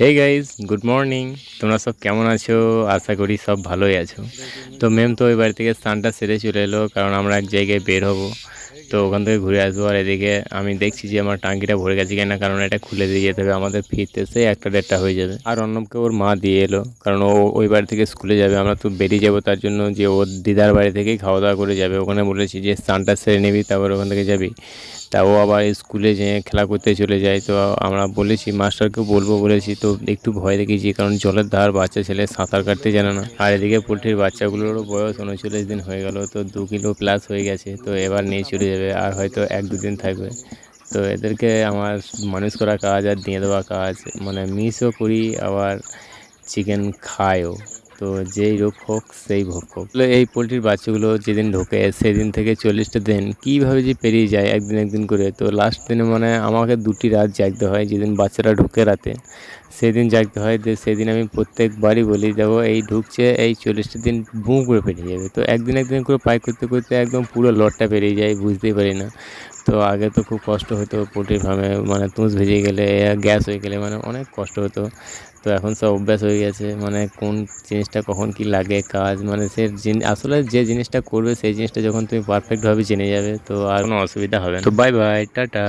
Hey guys good morning তোমরা সব কেমন আছো? আশা করি সব ভালোই আছো। তো ম্যাম তো ওই বাড়ি থেকে স্নানটা সেরে চলে এলো, কারণ আমরা এক জায়গায় বের হব। তো ওখান থেকে ঘুরে আসব। আর এদিকে আমি দেখছি যে আমার টাঙ্কিটা ভরে গেছে কিনা, কারণ এটা খুলে দিয়ে যেতে হবে। আমাদের ফিরতে সে একটা দেড়টা হয়ে যাবে। আর অর্ণবকে ওর মা দিয়ে এলো, কারণ ও ওই বাড়ি থেকে স্কুলে যাবে। আমরা তো বেরিয়ে যাব তার জন্য যে ওর দিদার বাড়ি থেকেই খাওয়া দাওয়া করে যাবে। ওখানে বলেছি যে স্নানটা সেরে নিবি, তারপর ওখান থেকে যাবি। তা ও আবার স্কুলে যেয়ে খেলা করতে চলে যায়, তো আমরা বলেছি, মাস্টারকে বলব, বলেছি। তো একটু ভয় দেখিয়েছি, কারণ জলের ধার বাচ্চা ছেলে সাঁতার কাটতে জানে না। আর এদিকে পোলট্রির বাচ্চাগুলোরও বয়স উনচল্লিশ দিন হয়ে গেল, তো দু কিলো প্লাস হয়ে গেছে, তো এবার নিয়ে চলে যাবে, আর হয়তো এক দুদিন থাকবে। তো এদেরকে আমার মানুষ করা কাজ আর দিয়ে দেওয়া কাজ মানে মিসও করি, আবার চিকেন খায়ও। তো যেই রোগ হোক, সেই ভোগ হোক। তো এই পোলট্রির বাচ্চাগুলো যেদিন ঢোকে, সেদিন থেকে চল্লিশটা দিন কীভাবে যে পেরিয়ে যায় একদিন একদিন করে, তো লাস্ট দিনে মানে আমাকে দুটি রাত জাগতে হয়, যেদিন বাচ্চারা ঢুকে রাতে। সেদিন জাগতে হয়, যে সেদিন আমি প্রত্যেকবারই বলি দেখো এই ঢুকছে, এই চল্লিশটা দিন বুঁ করে পেরিয়ে যাবে। তো একদিন একদিন করে পাই করতে করতে একদম পুরো লটটা পেরিয়ে যায়, বুঝতেই পারি না। তো আগে তো খুব কষ্ট হতো পোলট্রি ফার্মে মানে তুষ ভেজে গেলে, গ্যাস হয়ে গেলে মানে অনেক কষ্ট হতো। তো এখন সব অভ্যাস হয়ে গেছে মানে কোন জিনিসটা কখন কি লাগে, কাজ মানে সে আসলে যে জিনিসটা করবে, সেই জিনিসটা যখন তুমি পারফেক্টভাবে জেনে যাবে, তো আর কোনো অসুবিধা হবে না। তো বাই বাই টাটা।